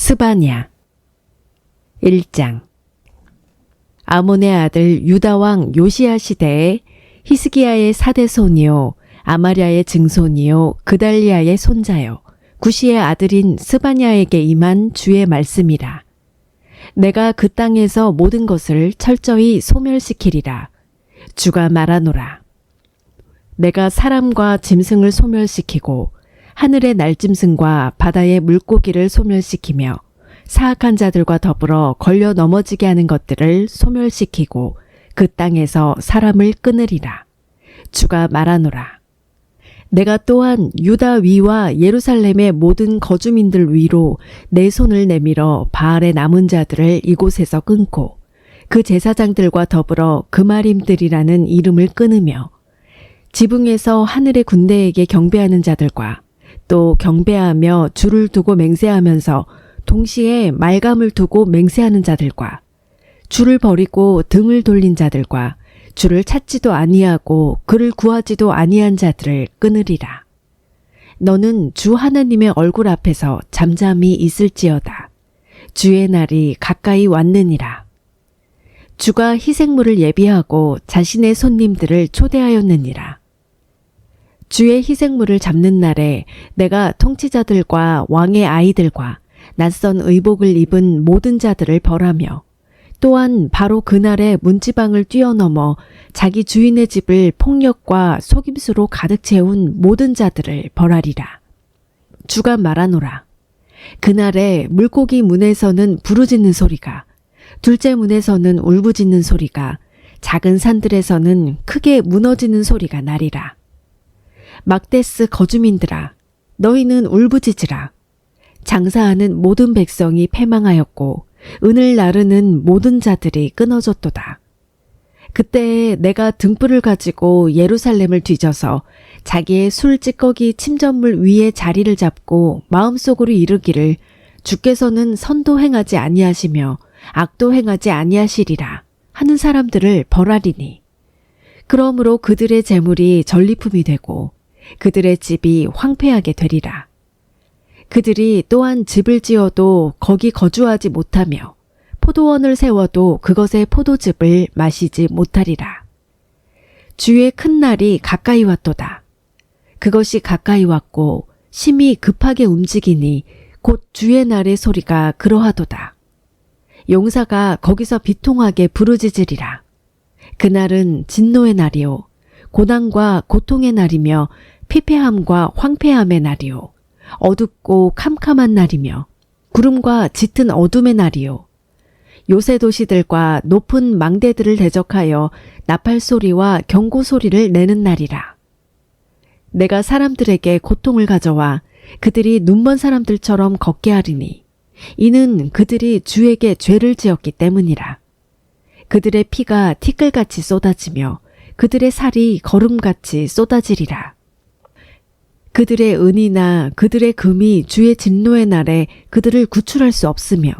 스바냐. 1장. 아몬의 아들 유다왕 요시야 시대에 히스기야의 사대손이요 아마랴의 증손이요 그달리아의 손자요 구시의 아들인 스바냐에게 임한 주의 말씀이라. 내가 그 땅에서 모든 것을 철저히 소멸시키리라. 주가 말하노라. 내가 사람과 짐승을 소멸시키고 하늘의 날짐승과 바다의 물고기를 소멸시키며 사악한 자들과 더불어 걸려 넘어지게 하는 것들을 소멸시키고 그 땅에서 사람을 끊으리라. 주가 말하노라. 내가 또한 유다 위와 예루살렘의 모든 거주민들 위로 내 손을 내밀어 바알의 남은 자들을 이곳에서 끊고 그 제사장들과 더불어 그마림들이라는 이름을 끊으며 지붕에서 하늘의 군대에게 경배하는 자들과 또 경배하며 줄을 두고 맹세하면서 동시에 말감을 두고 맹세하는 자들과 줄을 버리고 등을 돌린 자들과 줄을 찾지도 아니하고 그를 구하지도 아니한 자들을 끊으리라. 너는 주 하나님의 얼굴 앞에서 잠잠히 있을지어다. 주의 날이 가까이 왔느니라. 주가 희생물을 예비하고 자신의 손님들을 초대하였느니라. 주의 희생물을 잡는 날에 내가 통치자들과 왕의 아이들과 낯선 의복을 입은 모든 자들을 벌하며 또한 바로 그날에 문지방을 뛰어넘어 자기 주인의 집을 폭력과 속임수로 가득 채운 모든 자들을 벌하리라. 주가 말하노라. 그날에 물고기 문에서는 부르짖는 소리가, 둘째 문에서는 울부짖는 소리가, 작은 산들에서는 크게 무너지는 소리가 나리라. 막데스 거주민들아, 너희는 울부짖으라. 장사하는 모든 백성이 패망하였고 은을 나르는 모든 자들이 끊어졌도다. 그때 내가 등불을 가지고 예루살렘을 뒤져서 자기의 술 찌꺼기 침전물 위에 자리를 잡고 마음속으로 이르기를 주께서는 선도 행하지 아니하시며 악도 행하지 아니하시리라 하는 사람들을 벌하리니 그러므로 그들의 재물이 전리품이 되고 그들의 집이 황폐하게 되리라. 그들이 또한 집을 지어도 거기 거주하지 못하며 포도원을 세워도 그것의 포도즙을 마시지 못하리라. 주의 큰 날이 가까이 왔도다. 그것이 가까이 왔고 심히 급하게 움직이니 곧 주의 날의 소리가 그러하도다. 용사가 거기서 비통하게 부르짖으리라. 그날은 진노의 날이요. 고난과 고통의 날이며 피폐함과 황폐함의 날이요. 어둡고 캄캄한 날이며 구름과 짙은 어둠의 날이요. 요새 도시들과 높은 망대들을 대적하여 나팔 소리와 경고 소리를 내는 날이라. 내가 사람들에게 고통을 가져와 그들이 눈먼 사람들처럼 걷게 하리니 이는 그들이 주에게 죄를 지었기 때문이라. 그들의 피가 티끌같이 쏟아지며 그들의 살이 거름같이 쏟아지리라. 그들의 은이나 그들의 금이 주의 진노의 날에 그들을 구출할 수 없으며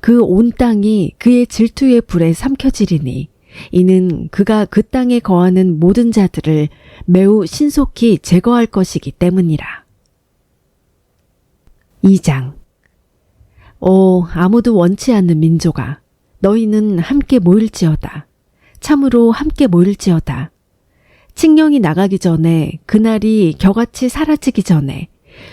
그 온 땅이 그의 질투의 불에 삼켜지리니 이는 그가 그 땅에 거하는 모든 자들을 매우 신속히 제거할 것이기 때문이라. 2장 오 아무도 원치 않는 민족아 너희는 함께 모일지어다. 참으로 함께 모일지어다. 칙령이 나가기 전에 그날이 겨같이 사라지기 전에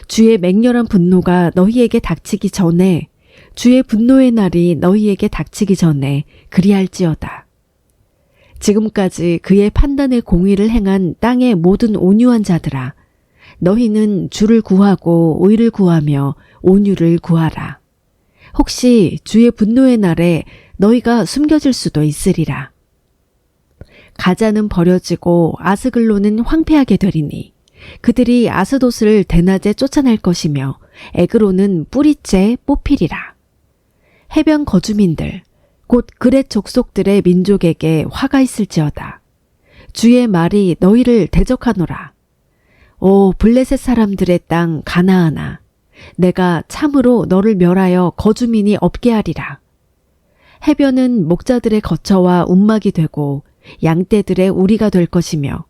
주의 맹렬한 분노가 너희에게 닥치기 전에 주의 분노의 날이 너희에게 닥치기 전에 그리할지어다. 지금까지 그의 판단의 공의를 행한 땅의 모든 온유한 자들아 너희는 주를 구하고 의를 구하며 온유를 구하라. 혹시 주의 분노의 날에 너희가 숨겨질 수도 있으리라. 가자는 버려지고 아스글로는 황폐하게 되리니 그들이 아스도스를 대낮에 쫓아낼 것이며 에그로는 뿌리째 뽑히리라. 해변 거주민들 곧 그렛 족속들의 민족에게 화가 있을지어다. 주의 말이 너희를 대적하노라. 오 블레셋 사람들의 땅 가나아나 내가 참으로 너를 멸하여 거주민이 없게 하리라. 해변은 목자들의 거처와 움막이 되고 양떼들의 우리가 될 것이며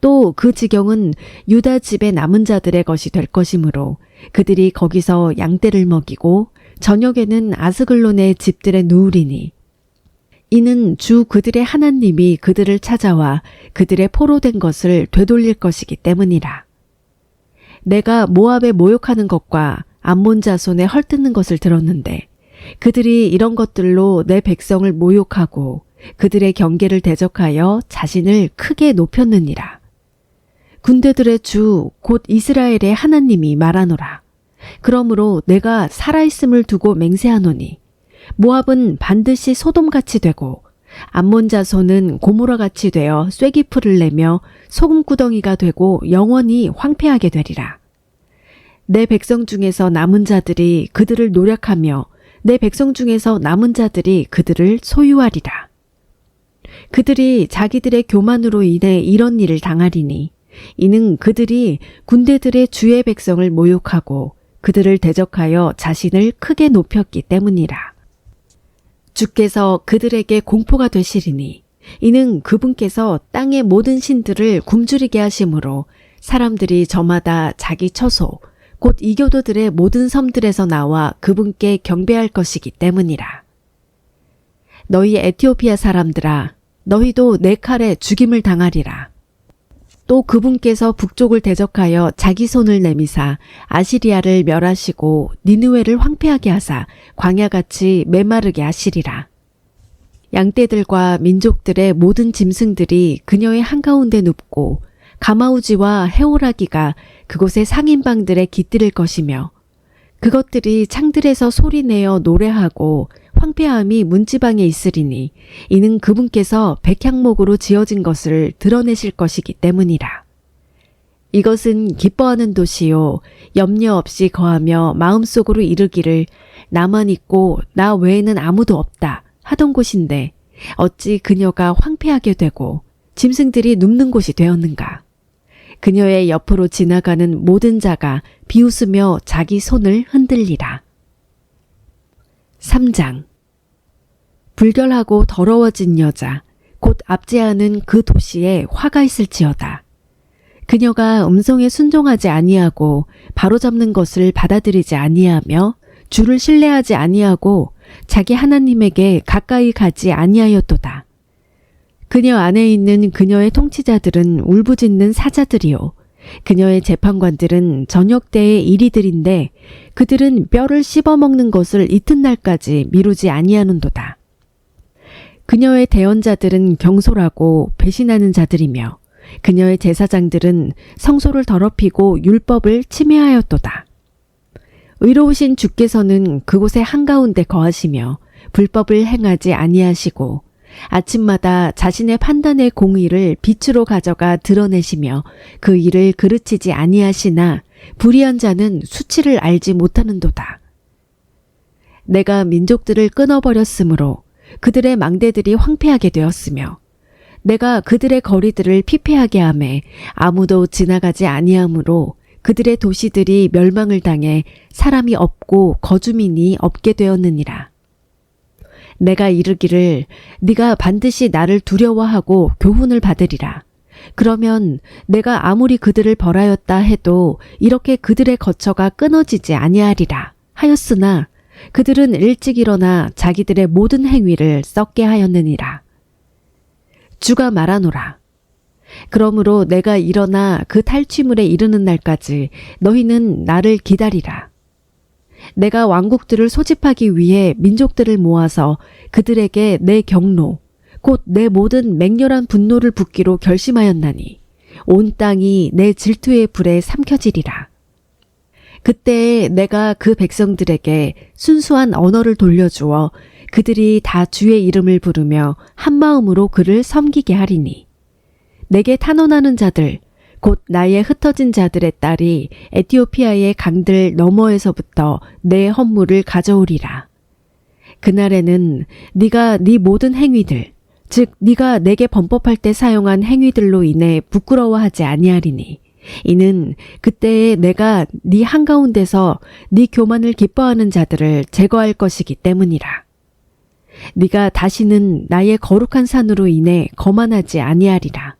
또 그 지경은 유다 집의 남은 자들의 것이 될 것이므로 그들이 거기서 양떼를 먹이고 저녁에는 아스글론의 집들에 누우리니 이는 주 그들의 하나님이 그들을 찾아와 그들의 포로된 것을 되돌릴 것이기 때문이라. 내가 모압에 모욕하는 것과 암몬 자손에 헐뜯는 것을 들었는데 그들이 이런 것들로 내 백성을 모욕하고 그들의 경계를 대적하여 자신을 크게 높였느니라. 군대들의 주 곧 이스라엘의 하나님이 말하노라. 그러므로 내가 살아있음을 두고 맹세하노니 모압은 반드시 소돔같이 되고 암몬 자손은 고모라같이 되어 쐐기풀을 내며 소금구덩이가 되고 영원히 황폐하게 되리라. 내 백성 중에서 남은 자들이 그들을 노력하며 내 백성 중에서 남은 자들이 그들을 소유하리라. 그들이 자기들의 교만으로 인해 이런 일을 당하리니 이는 그들이 군대들의 주의 백성을 모욕하고 그들을 대적하여 자신을 크게 높였기 때문이라. 주께서 그들에게 공포가 되시리니 이는 그분께서 땅의 모든 신들을 굶주리게 하심으로 사람들이 저마다 자기 처소 곧 이교도들의 모든 섬들에서 나와 그분께 경배할 것이기 때문이라. 너희 에티오피아 사람들아 너희도 내 칼에 죽임을 당하리라. 또 그분께서 북쪽을 대적하여 자기 손을 내미사 아시리아를 멸하시고 니누웨를 황폐하게 하사 광야같이 메마르게 하시리라. 양떼들과 민족들의 모든 짐승들이 그녀의 한가운데 눕고 가마우지와 해오라기가 그곳의 상인방들에 깃들일 것이며 그것들이 창들에서 소리내어 노래하고 황폐함이 문지방에 있으리니 이는 그분께서 백향목으로 지어진 것을 드러내실 것이기 때문이라. 이것은 기뻐하는 도시요 염려 없이 거하며 마음속으로 이르기를 나만 있고 나 외에는 아무도 없다 하던 곳인데 어찌 그녀가 황폐하게 되고 짐승들이 눕는 곳이 되었는가. 그녀의 옆으로 지나가는 모든 자가 비웃으며 자기 손을 흔들리라. 3장 불결하고 더러워진 여자 곧 압제하는 그 도시에 화가 있을지어다. 그녀가 음성에 순종하지 아니하고 바로잡는 것을 받아들이지 아니하며 주를 신뢰하지 아니하고 자기 하나님에게 가까이 가지 아니하였도다. 그녀 안에 있는 그녀의 통치자들은 울부짖는 사자들이요. 그녀의 재판관들은 저녁 때의 일이들인데 그들은 뼈를 씹어먹는 것을 이튿날까지 미루지 아니하는도다. 그녀의 대언자들은 경솔하고 배신하는 자들이며 그녀의 제사장들은 성소를 더럽히고 율법을 침해하였도다. 의로우신 주께서는 그곳의 한가운데 거하시며 불법을 행하지 아니하시고 아침마다 자신의 판단의 공의를 빛으로 가져가 드러내시며 그 일을 그르치지 아니하시나 불의한 자는 수치를 알지 못하는도다. 내가 민족들을 끊어버렸으므로 그들의 망대들이 황폐하게 되었으며 내가 그들의 거리들을 피폐하게 함에 아무도 지나가지 아니하므로 그들의 도시들이 멸망을 당해 사람이 없고 거주민이 없게 되었느니라. 내가 이르기를 네가 반드시 나를 두려워하고 교훈을 받으리라. 그러면 내가 아무리 그들을 벌하였다 해도 이렇게 그들의 거처가 끊어지지 아니하리라 하였으나 그들은 일찍 일어나 자기들의 모든 행위를 썩게 하였느니라. 주가 말하노라. 그러므로 내가 일어나 그 탈취물에 이르는 날까지 너희는 나를 기다리라. 내가 왕국들을 소집하기 위해 민족들을 모아서 그들에게 내 경로, 곧 내 모든 맹렬한 분노를 붓기로 결심하였나니 온 땅이 내 질투의 불에 삼켜지리라. 그때 내가 그 백성들에게 순수한 언어를 돌려주어 그들이 다 주의 이름을 부르며 한마음으로 그를 섬기게 하리니. 내게 탄원하는 자들, 곧 나의 흩어진 자들의 딸이 에티오피아의 강들 너머에서부터 내 헌물을 가져오리라. 그날에는 네가 네 모든 행위들, 즉 네가 내게 범법할 때 사용한 행위들로 인해 부끄러워하지 아니하리니 이는 그때에 내가 네 한가운데서 네 교만을 기뻐하는 자들을 제거할 것이기 때문이라. 네가 다시는 나의 거룩한 산으로 인해 거만하지 아니하리라.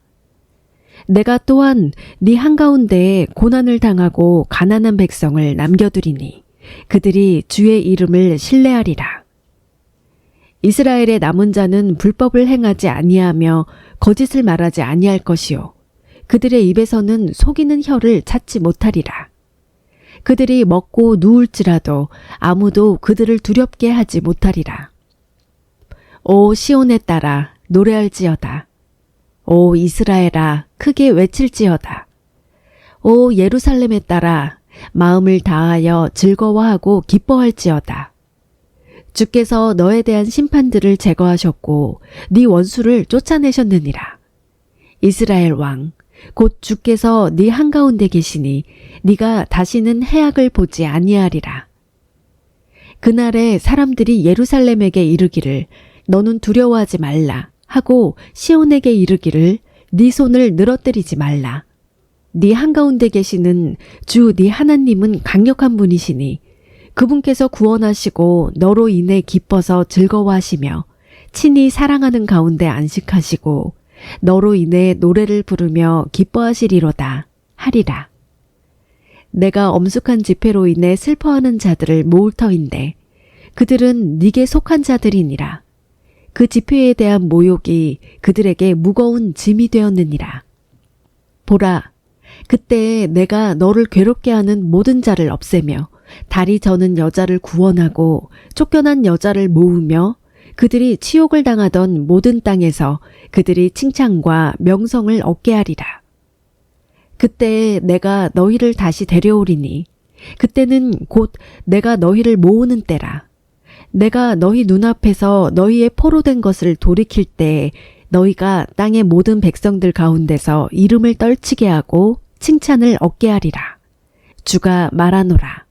내가 또한 네 한가운데에 고난을 당하고 가난한 백성을 남겨두리니 그들이 주의 이름을 신뢰하리라. 이스라엘의 남은 자는 불법을 행하지 아니하며 거짓을 말하지 아니할 것이요 그들의 입에서는 속이는 혀를 찾지 못하리라. 그들이 먹고 누울지라도 아무도 그들을 두렵게 하지 못하리라. 오 시온에 따라 노래할지어다. 오 이스라엘아 크게 외칠지어다. 오 예루살렘에 따라 마음을 다하여 즐거워하고 기뻐할지어다. 주께서 너에 대한 심판들을 제거하셨고 네 원수를 쫓아내셨느니라. 이스라엘 왕 곧 주께서 네 한가운데 계시니 네가 다시는 해악을 보지 아니하리라. 그날에 사람들이 예루살렘에게 이르기를 너는 두려워하지 말라 하고 시온에게 이르기를 네 손을 늘어뜨리지 말라. 네 한가운데 계시는 주 네 하나님은 강력한 분이시니 그분께서 구원하시고 너로 인해 기뻐서 즐거워하시며 친히 사랑하는 가운데 안식하시고 너로 인해 노래를 부르며 기뻐하시리로다 하리라. 내가 엄숙한 지폐로 인해 슬퍼하는 자들을 모을 터인데 그들은 네게 속한 자들이니라. 그 지폐에 대한 모욕이 그들에게 무거운 짐이 되었느니라. 보라, 그때 내가 너를 괴롭게 하는 모든 자를 없애며 다리 저는 여자를 구원하고 쫓겨난 여자를 모으며 그들이 치욕을 당하던 모든 땅에서 그들이 칭찬과 명성을 얻게 하리라. 그때 내가 너희를 다시 데려오리니 그때는 곧 내가 너희를 모으는 때라. 내가 너희 눈앞에서 너희의 포로 된 것을 돌이킬 때 너희가 땅의 모든 백성들 가운데서 이름을 떨치게 하고 칭찬을 얻게 하리라. 주가 말하노라.